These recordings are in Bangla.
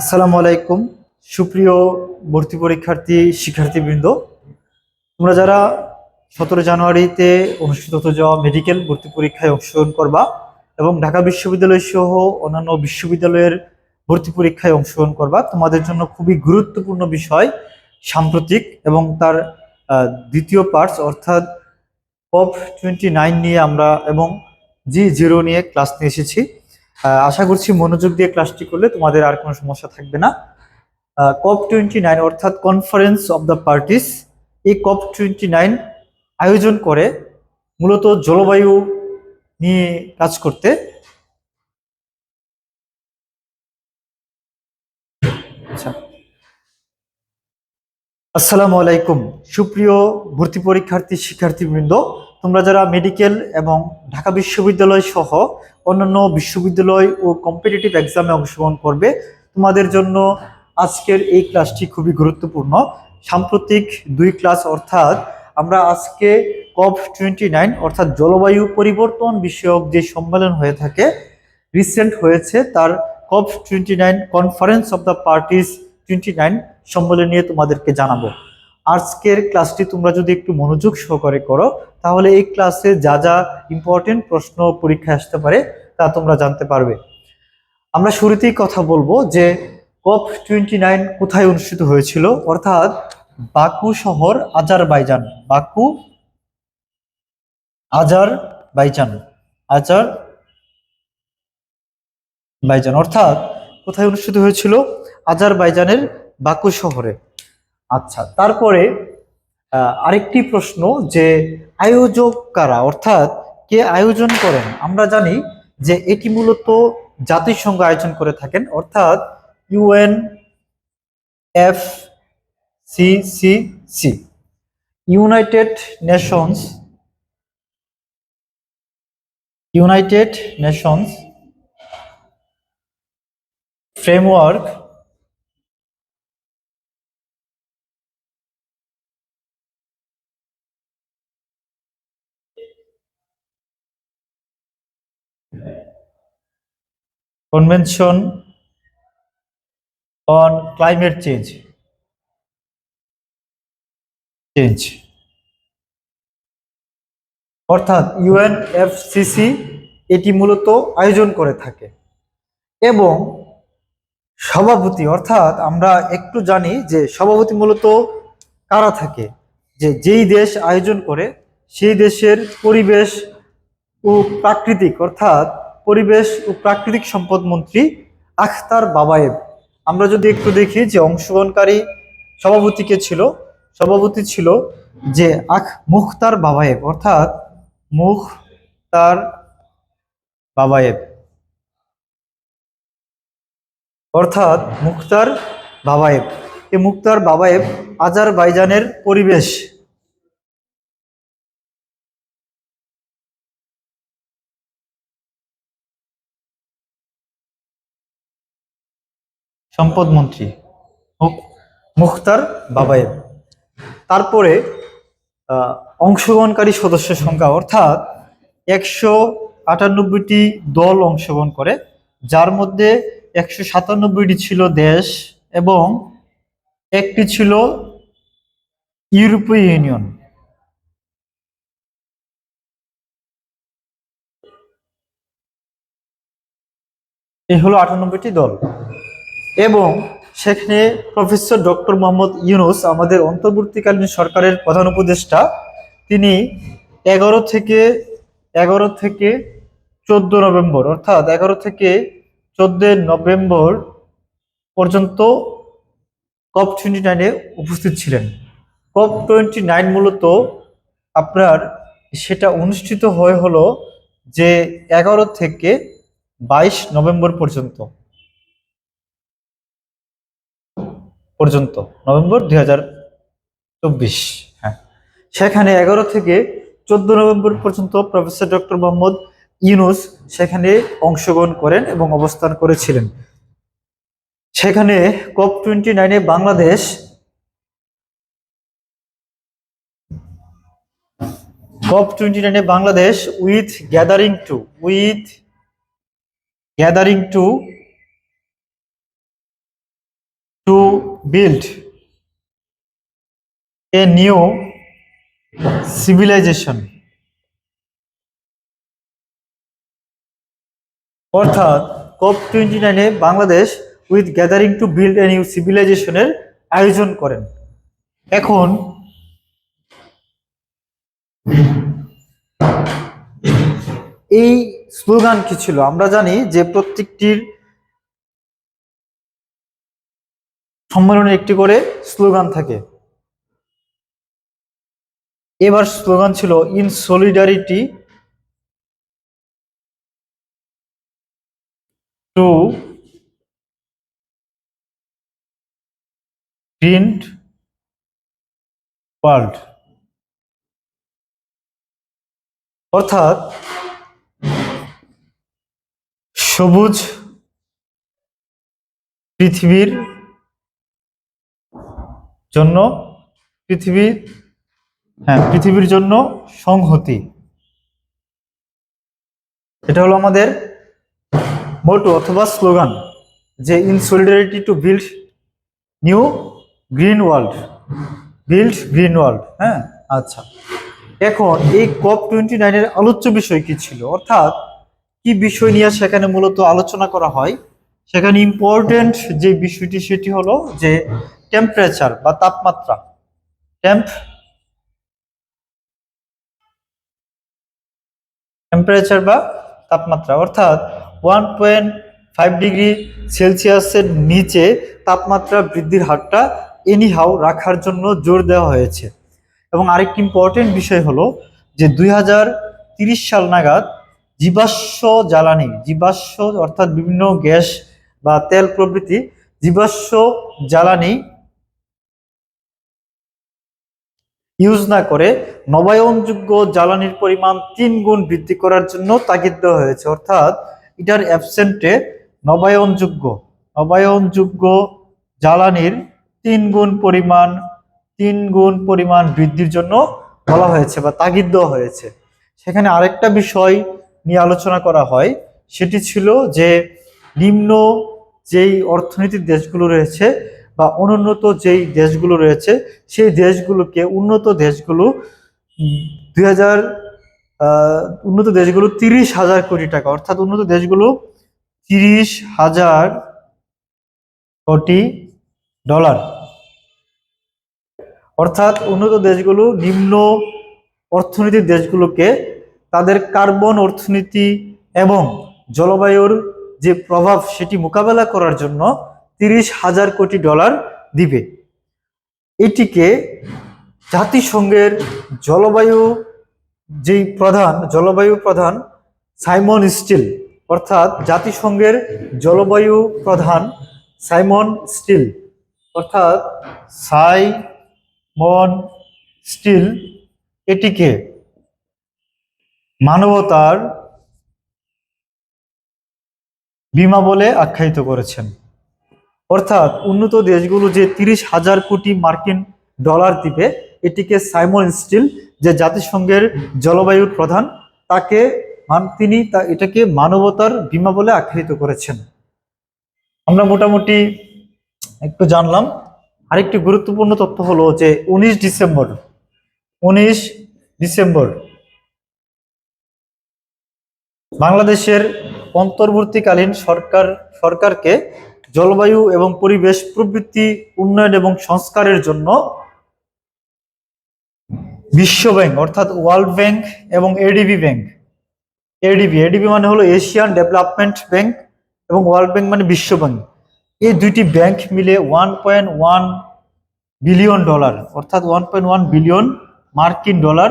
আসসালামু আলাইকুম। সুপ্রিয় ভর্তি পরীক্ষার্থী শিক্ষার্থীবৃন্দ, তোমরা যারা সতেরো জানুয়ারিতে অনুষ্ঠিত হতে যাওয়া মেডিকেল ভর্তি পরীক্ষায় অংশগ্রহণ করবা এবং ঢাকা বিশ্ববিদ্যালয় সহ অন্যান্য বিশ্ববিদ্যালয়ের ভর্তি পরীক্ষায় অংশগ্রহণ করবা, তোমাদের জন্য খুবই গুরুত্বপূর্ণ বিষয় সাম্প্রতিক এবং তার দ্বিতীয় পার্টস অর্থাৎ পপ টোয়েন্টি নাইন নিয়ে আমরা এবং জি জিরো নিয়ে ক্লাস নিয়ে এসেছি। আশা করছি মনোযোগ দিয়ে ক্লাসটি করলে তোমাদের আর কোনো সমস্যা থাকবে না। কপ টোয়েন্টি নাইন অর্থাৎ কনফারেন্স অফ দ্য পার্টিস এই কপ টোয়েন্টি নাইন আয়োজন করে মূলত জলবায়ু নিয়ে কাজ করতে। আচ্ছা। আসসালামু আলাইকুম। সুপ্রিয় ভর্তি পরীক্ষার্থী, শিক্ষার্থীবৃন্দ, তোমরা যারা মেডিকেল এবং ঢাকা বিশ্ববিদ্যালয় সহ অন্যান্য বিশ্ববিদ্যালয় ও কম্পিটিটিভ এক্সামে অংশগ্রহণ করবে। তোমাদের জন্য আজকের এই ক্লাসটি খুবই গুরুত্বপূর্ণ। সাম্প্রতিক দুই ক্লাস অর্থাৎ আমরা আজকে কপ টোয়েন্টি নাইন অর্থাৎ জলবায়ু পরিবর্তন বিষয়ক যে সম্মেলন হয়ে থাকে রিসেন্ট হয়েছে, তার COP twenty nine conference of the parties twenty nine সম্মেলন নিয়ে তোমাদেরকে জানাব। আজকের ক্লাসটি তোমরা যদি একটু মনোযোগ সহকারে করো, তাহলে এই ক্লাসে যা যা ইম্পর্টেন্ট প্রশ্ন পরীক্ষায় আসতে পারে তা তোমরা জানতে পারবে। আমরা শুরুতেই কথা বলব যে কপ টোয়েন্টি নাইন কোথায় অনুষ্ঠিত হয়েছিল, অর্থাৎ বাকু শহর আজারবাইজান। বাকু আজার বাইজান আজার বাইজান অর্থাৎ কোথায় অনুষ্ঠিত হয়েছিল? আজারবাইজানের বাকু শহরে। আচ্ছা তারপরে আরেকটি প্রশ্ন যে আয়োজক কারা? অর্থাৎ কে আয়োজন করেন? আমরা জানি যে এটি মূলত জাতিসংঘ আয়োজন করে থাকেন, অর্থাৎ UN F C C C United Nations United Nations framework convention on climate change. Change. অর্থাৎ ইউএনএফসিসি এটি মূলত আয়োজন করে থাকে। এবং সভাপতি, অর্থাৎ আমরা একটু জানি যে সভাপতি মূলত কারা থাকে? যে যেই দেশ আয়োজন করে, সেই দেশের পরিবেশ ও প্রাকৃতিক, অর্থাৎ পরিবেশ ও প্রাকৃতিক সম্পদ মন্ত্রী আখতার বাবায়েব। আমরা যদি একটু দেখি যে অংশগ্রহণকারী সভাপতি কে ছিল, সভাপতি ছিল যে আখ মুখতার বাবায়েব, অর্থাৎ মুখ তার বাবায়েব। অর্থাৎ মুখতার বাবায়েব। এই মুখতার বাবায়েব আজারবাইজানের পরিবেশ সম্পদ মন্ত্রী। মুখতার বাবায়েব তারপরে অংশগ্রহণকারী সদস্যের সংখ্যা, অর্থাৎ একশো আটানব্বইটি দল অংশগ্রহণ করে, যার মধ্যে একশো সাতানব্বইটি ছিল দেশ এবং একটি ছিল ইউরোপীয় ইউনিয়ন। এই হলো আটানব্বইটি দল। এবং সেখানে প্রফেসর ডক্টর মোহাম্মদ ইউনুস, আমাদের অন্তর্বর্তীকালীন সরকারের প্রধান উপদেষ্টা, তিনি এগারো থেকে এগারো থেকে চোদ্দ নভেম্বর, অর্থাৎ এগারো থেকে চোদ্দ নভেম্বর পর্যন্ত কপ টোয়েন্টি নাইনে উপস্থিত ছিলেন। কপ টোয়েন্টি নাইন মূলত আপনার সেটা অনুষ্ঠিত হয়ে হলো যে এগারো থেকে বাইশ নভেম্বর পর্যন্ত। পর্যন্ত, নভেম্বর দুই হাজার চব্বিশ। হ্যাঁ। সেখানে এগারো থেকে চোদ্দ নভেম্বর পর্যন্ত প্রফেসর ডক্টর মোহাম্মদ ইউনুস সেখানে অংশগ্রহণ করেন এবং অবস্থান করেছিলেন। সেখানে কপ টোয়েন্টি নাইনে বাংলাদেশ কপ টোয়েন্টি নাইনে Bangladesh with gathering to, with gathering to to build a new civilisation অর্থাৎ কপ টোয়েন্টি নাইনে Bangladesh with gathering to build a new সিভিলাইজেশনের আয়োজন করেন। এখন এই স্লোগান কি ছিল? আমরা জানি যে প্রত্যেকটির সম্মেলনে একটি করে স্লোগান থাকে। এবার স্লোগান ছিল, in solidarity to print world. অর্থাৎ সবুজ পৃথিবীর জন্য পৃথিবীর হ্যাঁ পৃথিবীর জন্য সংহতি। এটা হলো আমাদের মোটো অথবা স্লোগান যে in solidarity to build new green world build green world হ্যাঁ? আচ্ছা। এখন এই কপ টোয়েন্টি নাইনের আলোচ্য বিষয় কি ছিল? অর্থাৎ কি বিষয় নিয়ে সেখানে মূলত আলোচনা করা হয়? সেখানে ইম্পর্টেন্ট যে বিষয়টি, সেটি হলো যে টেম্পারেচার বা তাপমাত্রা। টেম্প টেম্পারেচার বা তাপমাত্রা। অর্থাৎ ওয়ান পয়েন্ট ফাইভ ডিগ্রি সেলসিয়াসের নিচে তাপমাত্রা বৃদ্ধির হারটা এনিহাউ রাখার জন্য জোর দেওয়া হয়েছে। এবং আরেকটি ইম্পর্টেন্ট বিষয় হলো যে দুই সাল নাগাদ জীবাশ্ম জ্বালানি, জীবাশ্ম অর্থাৎ বিভিন্ন গ্যাস বা তেল প্রভৃতি জীবাশ্ম জ্বালানি ইউজ না করে নবায়নযোগ্য জ্বালানির পরিমাণ তিন গুণ বৃদ্ধি করার জন্য তাগিদ দেওয়া হয়েছে। অর্থাৎ এটার অ্যাবসেন্টে নবায়নযোগ্য নবায়নযোগ্য জ্বালানির তিন গুণ পরিমাণ, তিন গুণ পরিমাণ বৃদ্ধির জন্য বলা হয়েছে বা তাগিদ দেওয়া হয়েছে। সেখানে আরেকটা বিষয় নিয়ে আলোচনা করা হয়, সেটি ছিল যে নিম্ন যেই অর্থনীতির দেশগুলো রয়েছে বা অনুন্নত যেই দেশগুলো রয়েছে, সেই দেশগুলোকে উন্নত দেশগুলো দুই হাজার উন্নত দেশগুলো তিরিশ হাজার কোটি টাকা, অর্থাৎ উন্নত দেশগুলো তিরিশ হাজার কোটি ডলার। অর্থাৎ উন্নত দেশগুলো নিম্ন অর্থনীতির দেশগুলোকে তাদের কার্বন অর্থনীতি এবং জলবায়ুর যে প্রভাব, সেটি মোকাবেলা করার জন্য তিরিশ হাজার কোটি ডলার দিবে। এটিকে জাতিসংঘের জলবায়ু যেই প্রধান, জলবায়ু প্রধান সাইমন স্টিল, অর্থাৎ জাতিসংঘের জলবায়ু প্রধান সাইমন স্টিল, অর্থাৎ সাইমন স্টিল, এটিকে মানবতার বিমা বলে আখ্যায়িত করেছেন। অর্থাৎ উন্নত দেশগুলো যে তিরিশ হাজার কোটি মার্কিন ডলার দিবে, এটিকে সাইমন স্টিল, যে জাতিসংঘের জলবায়ুর প্রধান, তাকে তিনি তা এটাকে মানবতার বিমা বলে আখ্যায়িত করেছেন। আমরা মোটামুটি একটু জানলাম। আরেকটি গুরুত্বপূর্ণ তথ্য হলো যে উনিশ ডিসেম্বর উনিশ ডিসেম্বর বাংলাদেশের অন্তর্বর্তীকালীন সরকার সরকারকে জলবায়ু এবং পরিবেশ, প্রবৃত্তি, উন্নয়ন এবং সংস্কারের জন্য বিশ্ব ব্যাংক, অর্থাৎ ওয়ার্ল্ড ব্যাংক এবং এডিবি ব্যাংক। এডিবি এডিবি মানে হলো এশিয়ান ডেভেলপমেন্ট ব্যাংক এবং ওয়ার্ল্ড ব্যাংক মানে বিশ্ব ব্যাংক। এই দুইটি ব্যাংক মিলে one point one billion dollar, অর্থাৎ ওয়ান পয়েন্ট ওয়ান বিলিয়ন মার্কিন ডলার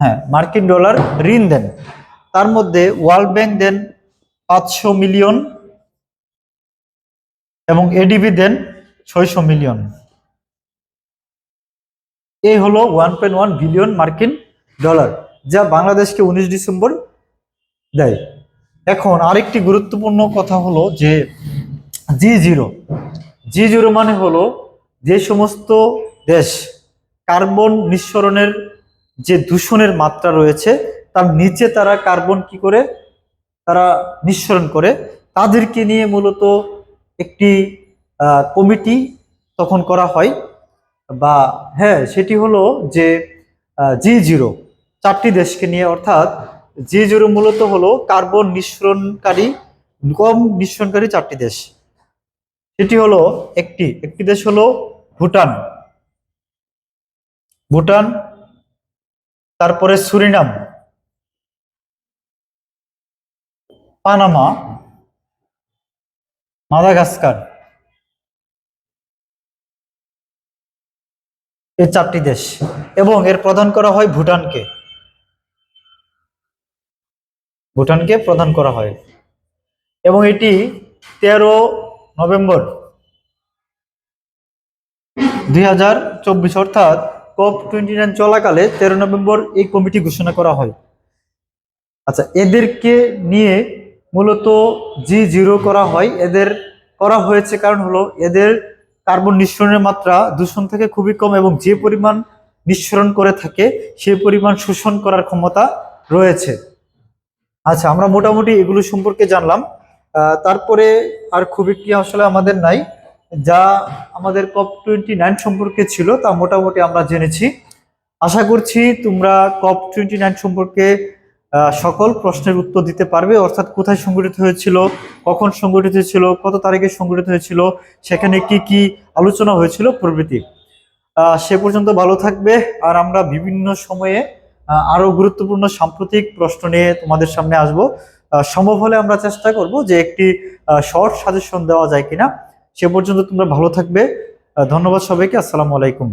হ্যাঁ মার্কিন ডলার ঋণ দেন। তার মধ্যে ওয়ার্ল্ড ব্যাংক দেন পাঁচশো মিলিয়ন এবং এডিবি দেন ছয়শো মিলিয়ন। এই হলো ওয়ান পয়েন্ট ওয়ান বিলিয়ন মার্কিন ডলার, যা বাংলাদেশকে উনিশ ডিসেম্বর দেয়। এখন আরেকটি গুরুত্বপূর্ণ কথা হলো যে জি জিরো জি জিরো মানে হলো যে সমস্ত দেশ কার্বন নিঃসরণের যে দূষণের মাত্রা রয়েছে, তার নিচে তারা কার্বন কি করে তারা নিঃসরণ করে। তাদেরকে নিয়ে মূলত একটি কমিটি তখন করা হয় বা হ্যাঁ সেটি হলো যে জি জিরো চারটি দেশকে নিয়ে, অর্থাৎ জি জিরো মূলত হলো কার্বন নিঃসরণকারী, কম নিঃসরণকারী চারটি দেশ। সেটি হলো একটি একটি দেশ হলো ভুটান। ভুটান, তারপরে সুরিনাম। পানামা, মাদাগাস্কার এই চারটি দেশ এবং এর প্রদান করা হয় ভুটানকে। ভুটানকে প্রদান করা হয়। এবং এটি তেরো নভেম্বর দুই হাজার চব্বিশ অর্থাৎ কপ টোয়েন্টি নাইন চলাকালে তেরো নভেম্বর এই কমিটি ঘোষণা করা হয়। আচ্ছা এদেরকে নিয়ে মূলত জি জিরো করা হয়। এদের করা হয়েছে কারণ হলো এদের কার্বন নিঃসরণের মাত্রা দূষণ থেকে খুবই কম এবং যে পরিমাণ নিঃসরণ করে থাকে সেই পরিমাণ শোষণ করার ক্ষমতা রয়েছে। আচ্ছা আমরা মোটামুটি এগুলো সম্পর্কে জানলাম। তারপরে আর খুব একটি আসলে আমাদের নাই। যা আমাদের কপ টোয়েন্টি নাইন সম্পর্কে ছিল, তা মোটামুটি আমরা জেনেছি। আশা করছি তোমরা কপ টোয়েন্টি নাইন সম্পর্কে সকল প্রশ্নের উত্তর দিতে পারবে। অর্থাৎ কোথায় সংগঠিত হয়েছিল কখন সংগঠিত হয়েছিল কত তারিখে সংগঠিত হয়েছিল সেখানে কি কি আলোচনা হয়েছিল প্রভৃতি। সে পর্যন্ত ভালো থাকবে। আর আমরা বিভিন্ন সময়ে আহ, আরও গুরুত্বপূর্ণ সাম্প্রতিক প্রশ্ন নিয়ে তোমাদের সামনে আসব। সম্ভব হলে আমরা চেষ্টা করব যে একটি শর্ট সাজেশন দেওয়া যায় কিনা। সে পর্যন্ত তোমরা ভালো থাকবে। ধন্যবাদ সবাইকে। আসসালামু আলাইকুম।